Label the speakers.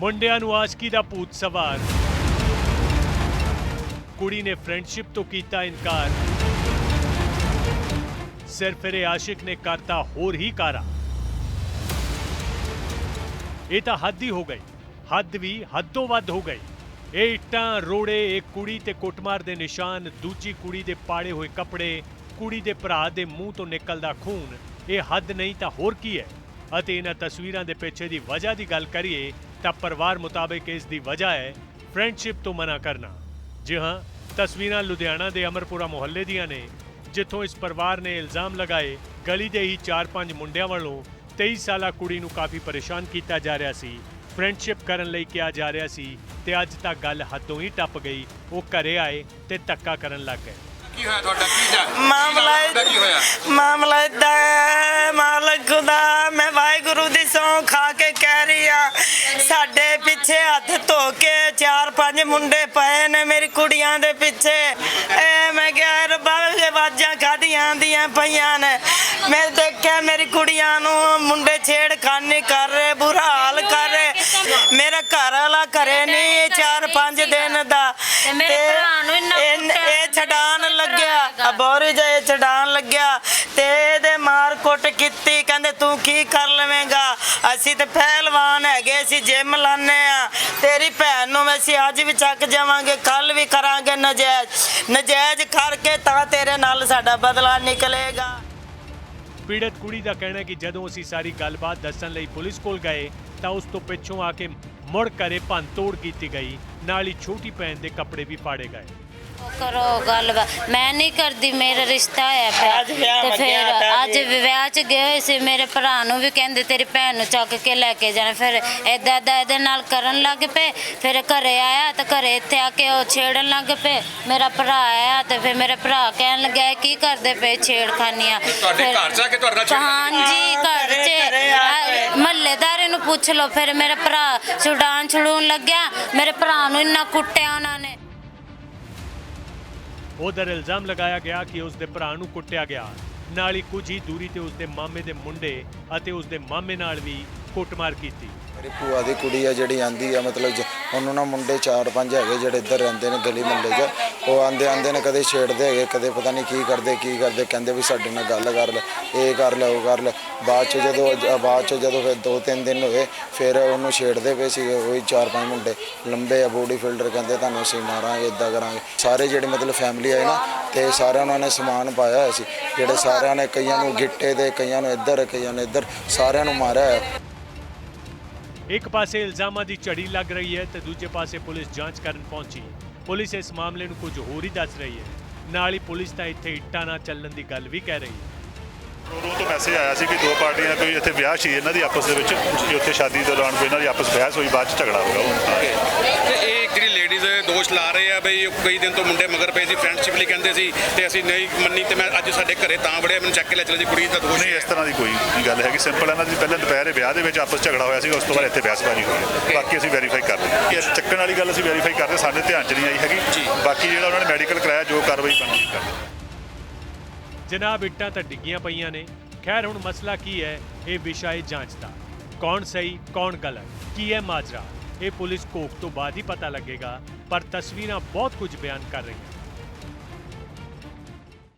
Speaker 1: ਮੁੰਡਿਆਂ ਨੂੰ ਆਸ਼ਕੀ ਦਾ ਭੂਤ ਸਵਾਰ। ਕੁੜੀ ਨੇ ਫਰੈਂਡਸ਼ਿਪ ਤੋਂ ਕੀਤਾ ਇਨਕਾਰ। ਸਿਰਫ ਇਹ ਆਸ਼ਿਕ ਨੇ ਕਰਤਾ ਹੋਰ ਹੀ ਕਾਰਾ। ਇਹ ਤਾਂ ਹੱਦ ਹੀ ਹੋ ਗਈ। ਹੱਦ ਵੀ ਹੱਦੋਂ ਵੱਧ ਹੋ ਗਈ। ਇਹ ਇੱਟਾਂ, ਰੋੜੇ ਇੱਕ ਕੁੜੀ ਤੇ ਕੁੱਟਮਾਰ ਦੇ ਨਿਸ਼ਾਨ, ਦੂਜੀ ਕੁੜੀ ਦੇ ਪਾੜੇ ਹੋਏ ਕੱਪੜੇ, ਕੁੜੀ ਦੇ ਭਰਾ ਦੇ ਮੂੰਹ ਤੋਂ ਨਿਕਲਦਾ ਖੂਨ, ਇਹ ਹੱਦ ਨਹੀਂ ਤਾਂ ਹੋਰ ਕੀ ਹੈ? ਅਤੇ ਇਹਨਾਂ ਤਸਵੀਰਾਂ ਦੇ ਪਿੱਛੇ ਦੀ ਵਜ੍ਹਾ ਦੀ ਗੱਲ ਕਰੀਏ ਤਾਂ ਪਰਿਵਾਰ ਮੁਤਾਬਕ ਇਸ ਦੀ ਵਜ੍ਹਾ ਹੈ ਫਰੈਂਡਸ਼ਿਪ ਤੋਂ ਮਨਾ ਕਰਨਾ। ਜੀ ਹਾਂ ਤਸਵੀਰਾਂ ਲੁਧਿਆਣਾ ਦੇ ਅਮਰਪੁਰਾ ਮੁਹੱਲੇ ਦੀਆਂ ਨੇ ਜਿੱਥੋਂ ਇਸ ਪਰਿਵਾਰ ਨੇ ਇਲਜ਼ਾਮ ਲਗਾਏ ਗਲੀ ਦੇ ਹੀ 4-5 ਮੁੰਡਿਆਂ ਵੱਲੋਂ 23 ਸਾਲਾ ਕੁੜੀ ਨੂੰ ਕਾਫੀ ਪਰੇਸ਼ਾਨ ਕੀਤਾ ਜਾ ਰਿਹਾ ਸੀ। ਫਰੈਂਡਸ਼ਿਪ ਕਰਨ ਲਈ ਕਿਹਾ ਜਾ ਰਿਹਾ ਸੀ ਤੇ ਅੱਜ ਤੱਕ ਗੱਲ ਹੱਦੋਂ ਹੀ ਟੱਪ ਗਈ ਉਹ ਘਰੇ ਆਏ ਤੇ ਧੱਕਾ ਕਰਨ ਲੱਗ ਗਏ।
Speaker 2: ਕੀ ਹੋਇਆ ਤੁਹਾਡਾ? ਕੀ ਜਾ
Speaker 3: ਮਾਮਲਾ
Speaker 2: ਕੀ ਹੋਇਆ?
Speaker 3: ਮਾਮਲਾ ਹੈ ਮਾਲਕ ਖੁਦਾ ਮੈਂ ਵਾਹਿਗੁਰੂ ਦੀ ਸੌਂ ਖਾ ਕੇ ਕਹਿ ਰਹੀ ਆ ਸਾਡੇ ਪਿੱਛੇ ਹੱਥ ਧੋ ਕੇ ਚਾਰ ਪੰਜ ਮੁੰਡੇ ਪਏ ਨੇ ਮੇਰੀ ਕੁੜੀਆਂ ਦੇ ਪਿੱਛੇ। ਐ ਮੈਂ ਕਿਹਾ ਰੱਬਾ ਆਵਾਜ਼ਾਂ ਕਾਦੀਆਂ ਆਂਦੀਆਂ ਪਈਆਂ ਨੇ? ਮੈਂ ਦੇਖਿਆ ਮੇਰੀ ਕੁੜੀਆਂ ਨੂੰ ਮੁੰਡੇ ਛੇੜਖਾਨੀ ਕਰ ਰਹੇ ਬੁਰਾ ਹਾਲ ਕਰ ਰਹੇ। ਮੇਰਾ ਘਰ ਵਾਲਾ ਘਰੇ ਨਹੀਂ ਚਾਰ ਪੰਜ ਦਿਨ ਦਾ।
Speaker 4: ਤੇ ਮੇਰੇ ਭਰਾ ਨੂੰ ਇੰਨਾ
Speaker 3: ਇਹ- ਛਡਾਨ ਲੱਗਿਆ। ਬੋਰੀ ਜੇ ਛਡਾਨ ਲੱਗਿਆ। ਕਰ ਲਵੇਂਗਾ। ਅਸੀਂ ਤੇ ਪਹਿਲਵਾਨ ਹੈਗੇ ਅਸੀਂ ਜਿਮ ਲਾਣੇ ਆ। ਤੇਰੀ ਭੈਣ ਨੂੰ ਅਸੀਂ ਅੱਜ ਵੀ ਚੱਕ ਜਾਵਾਂਗੇ ਕੱਲ ਵੀ ਕਰਾਂਗੇ ਨਜਾਇਜ਼। ਨਜਾਇਜ਼ ਕਰਕੇ ਤਾਂ ਤੇਰੇ ਨਾਲ ਸਾਡਾ ਬਦਲਾ ਨਿਕਲੇਗਾ।
Speaker 1: ਪੀੜਤ ਕੁੜੀ ਦਾ ਕਹਿਣਾ ਹੈ ਕਿ ਜਦੋਂ ਅਸੀਂ ਸਾਰੀ ਗੱਲਬਾਤ ਦੱਸਣ ਲਈ ਪੁਲਿਸ ਕੋਲ ਗਏ, ਤਾਂ ਉਸ ਤੋਂ ਪਿੱਛੋਂ ਆ ਕੇ ਮੁੜ ਘਰੇ ਭੰਨ ਤੋੜ ਕੀਤੀ ਗਈ। ਨਾਲ ਹੀ ਛੋਟੀ ਭੈਣ ਦੇ ਕੱਪੜੇ ਵੀ ਪਾੜੇ ਗਏ।
Speaker 4: ਕਰੋ ਗੱਲ ਮੈਂ ਨਹੀਂ ਕਰਦੀ ਮੇਰਾ ਰਿਸ਼ਤਾ ਹੋਇਆ ਪਿਆ।
Speaker 3: ਅੱਜ ਵਿਆਹ
Speaker 4: ਤੇ
Speaker 3: ਮੰਗਿਆ
Speaker 4: ਫਿਰ ਅੱਜ। ਵਿਆਹ 'ਚ ਗਏ ਹੋਏ ਸੀ ਮੇਰੇ ਭਰਾ ਨੂੰ ਵੀ ਕਹਿੰਦੇ ਤੇਰੀ ਭੈਣ ਨੂੰ ਚੱਕ ਕੇ ਲੈ ਕੇ ਜਾਣਾ। ਫਿਰ ਏਦਾਂ ਏਦਾਂ ਇਹਦੇ ਨਾਲ ਕਰਨ ਲੱਗ ਪਏ। ਫਿਰ ਘਰੇ ਆਇਆ ਤਾਂ ਘਰੇ ਇੱਥੇ ਆ ਕੇ ਉਹ ਛੇੜਨ ਲੱਗ ਪਏ। ਮੇਰਾ ਭਰਾ ਆਇਆ ਤੇ ਫਿਰ ਮੇਰੇ ਭਰਾ ਕਹਿਣ ਲੱਗਾ ਇਹ ਕੀ ਕਰਦੇ ਪਏ ਛੇੜਖਾਨੀਆਂ?
Speaker 2: ਤੁਹਾਡੇ ਘਰ 'ਚ ਆ ਕੇ ਤੁਹਾਡੇ ਨਾਲ ਛੇੜਖਾਨੀ?
Speaker 4: ਹਾਂਜੀ ਘਰ
Speaker 3: ਘਰੇ- ਘਰੇ ਆ ਕੇ।
Speaker 4: 'ਚ ਮਹੱਲੇਦਾਰੇ ਨੂੰ ਪੁੱਛ ਲਓ। ਫਿਰ ਮੇਰੇ ਭਰਾ ਛੁਡਾਨ ਛੁਡੂਣ ਲੱਗਿਆ। ਮੇਰੇ ਭਰਾ ਨੂੰ ਇੰਨਾ ਕੁੱਟਿਆ ਉਹਨਾਂ ਨੇ।
Speaker 1: ਉਧਰ ਇਲਜ਼ਾਮ ਲਗਾਇਆ ਗਿਆ ਕਿ ਉਸ ਦੇ ਭਰਾ ਨੂੰ ਕੁੱਟਿਆ ਗਿਆ। ਨਾਲ ਹੀ ਕੁਝ ਹੀ ਦੂਰੀ ਤੇ ਉਸ ਦੇ ਮਾਮੇ ਦੇ ਮੁੰਡੇ ਅਤੇ ਉਸ ਦੇ ਮਾਮੇ ਨਾਲ ਵੀ ਕੁੱਟਮਾਰ ਕੀਤੀ।
Speaker 5: ਮੇਰੀ ਭੂਆ ਦੀ ਕੁੜੀ ਆ ਜਿਹੜੀ ਆਂਦੀ ਆ, ਮਤਲਬ ਜ- ਉਹਨੂੰ ਨਾ ਮੁੰਡੇ ਚਾਰ ਪੰਜ ਹੈਗੇ ਜਿਹੜੇ ਇੱਧਰ ਰਹਿੰਦੇ ਨੇ ਗਲੀ ਮੁਹੱਲੇ 'ਚ। ਉਹ ਆਂਦੇ ਆਂਦੇ ਨੇ ਕਦੇ ਛੇੜਦੇ ਹੈਗੇ, ਕਦੇ ਪਤਾ ਨਹੀਂ ਕੀ ਕਰਦੇ ਕੀ ਕਰਦੇ, ਕਹਿੰਦੇ ਵੀ ਸਾਡੇ ਨਾਲ ਗੱਲ ਕਰ ਲੈ, ਇਹ ਕਰ ਲੈ, ਉਹ ਕਰ ਲੈ। ਬਾਅਦ 'ਚ ਜਦੋਂ, ਬਾਅਦ 'ਚ ਜਦੋਂ ਫਿਰ ਦੋ ਤਿੰਨ ਦਿਨ ਹੋਏ, ਫਿਰ ਉਹਨੂੰ ਛੇੜਦੇ ਪਏ ਸੀਗੇ ਉਹੀ ਚਾਰ ਪੰਜ ਮੁੰਡੇ। ਲੰਬੇ ਆ ਬੋਡੀ ਫਿਲਡਰ ਕਹਿੰਦੇ ਤੁਹਾਨੂੰ ਅਸੀਂ ਮਾਰਾਂਗੇ ਇਦਾਂ ਕਰਾਂਗੇ। ਸਾਰੇ ਜਿਹੜੇ ਮਤਲਬ ਫੈਮਿਲੀ ਆਏ ਨਾ, ਤੇ ਸਾਰਿਆਂ ਉਹਨਾਂ ਨੇ ਸਮਾਨ ਪਾਇਆ ਹੋਇਆ ਸੀ। ਜਿਹੜੇ ਸਾਰਿਆਂ ਨੇ ਕਈਆਂ ਨੂੰ ਗਿੱਟੇ ਦੇ, ਕਈਆਂ ਨੂੰ ਇੱਧਰ, ਕਈਆਂ ਨੂੰ ਇੱਧਰ, ਸਾਰਿਆਂ ਨੂੰ ਮਾਰਿਆ ਹੋਇਆ।
Speaker 1: ਇੱਕ ਪਾਸੇ ਇਲਜ਼ਾਮਾਂ ਦੀ ਝੜੀ ਲੱਗ ਰਹੀ ਹੈ ਤੇ ਦੂਜੇ ਪਾਸੇ ਪੁਲਿਸ ਜਾਂਚ ਕਰਨ ਪਹੁੰਚੀ ਪੁਲਿਸ ਇਸ ਮਾਮਲੇ ਨੂੰ ਕੁਝ ਹੋਰ ਹੀ ਦੱਸ ਰਹੀ ਹੈ। ਨਾਲ ਹੀ ਪੁਲਿਸ ਤਾਂ ਇੱਥੇ ਇੱਟਾਂ ਨਾਲ ਚੱਲਣ ਦੀ ਗੱਲ ਵੀ ਕਹਿ ਰਹੀ ਹੈ।
Speaker 6: ਰੂਮ ਤੋਂ ਮੈਸੇਜ ਆਇਆ ਸੀ ਕਿ ਦੋ ਪਾਰਟੀਆਂ ਕੋਈ ਇੱਥੇ ਵਿਆਹ ਸੀ ਇਹਨਾਂ ਦੀ ਆਪਸ ਦੇ ਵਿੱਚ ਕਿ ਉੱਥੇ ਸ਼ਾਦੀ ਦੌਰਾਨ ਕੋਈ ਇਹਨਾਂ ਦੀ ਆਪਸ ਬਹਿਸ ਹੋਈ ਬਾਅਦ ਚ ਝਗੜਾ ਹੋ ਗਿਆ ਉਹ
Speaker 2: ਤੇ ਇਹ ਦੋਸ਼ ਲਾ ਰਹੇ ਆ ਬਈ ਕਈ ਦਿਨ ਤੋਂ ਮੁੰਡੇ ਮਗਰ ਪਏ ਸੀ ਫਰੈਂਡਸ਼ਿਪ ਲਈ ਕਹਿੰਦੇ ਸੀ ਤੇ ਅਸੀਂ ਨਹੀਂ ਮੰਨੀ ਤੇ ਮੈਂ ਅੱਜ ਸਾਡੇ ਘਰੇ ਤਾਂ ਵੜਿਆ ਮੈਨੂੰ ਚੱਕ ਕੇ ਲੈ ਚਲੇ ਜੀ ਕੁੜੀ ਦਾ ਦੋਸ਼
Speaker 6: ਨਹੀਂ ਇਸ ਤਰ੍ਹਾਂ ਦੀ ਕੋਈ ਗੱਲ ਹੈਗੀ ਸਿੰਪਲ ਇਹਨਾਂ ਦੀ ਪਹਿਲਾਂ ਦੁਪਹਿਰੇ ਵਿਆਹ ਦੇ ਵਿੱਚ ਆਪਸ ਝਗੜਾ ਹੋਇਆ ਸੀ ਉਸ ਤੋਂ ਬਾਅਦ ਇੱਥੇ ਬਹਿਸਬਾਜ਼ੀ ਹੋਈ ਹੈ। ਬਾਕੀ ਅਸੀਂ ਵੈਰੀਫਾਈ ਕਰ ਰਹੇ ਹਾਂ ਚੱਕਣ ਵਾਲੀ ਗੱਲ ਅਸੀਂ ਵੈਰੀਫਾਈ ਕਰ ਰਹੇ ਹਾਂ, ਸਾਡੇ ਧਿਆਨ ਚ ਨਹੀਂ ਆਈ ਹੈਗੀ। ਬਾਕੀ ਜਿਹੜਾ ਉਹਨਾਂ ਨੇ ਮੈਡੀਕਲ ਕਰਾਇਆ ਜੋ ਕਾਰਵਾਈ ਬਣਦੀ ਕਰ।
Speaker 1: ਜਨਾਬ ਇੱਟਾਂ ਤਾਂ ਡਿੱਗੀਆਂ ਪਈਆਂ ਨੇ। ਖੈਰ ਹੁਣ ਮਸਲਾ ਕੀ ਹੈ? ਇਹ ਵਿਸ਼ਾ ਹੈ ਜਾਂਚ ਦਾ। ਕੌਣ ਸਹੀ ਕੌਣ ਗਲਤ? ਕੀ ਹੈ ਮਾਜਰਾ? ਇਹ ਪੁਲਿਸ ਕੋਕ ਤੋਂ ਬਾਅਦ ਹੀ ਪਤਾ ਲੱਗੇਗਾ, ਪਰ ਤਸਵੀਰਾਂ ਬਹੁਤ ਕੁਝ ਬਿਆਨ ਕਰ ਰਹੀਆਂ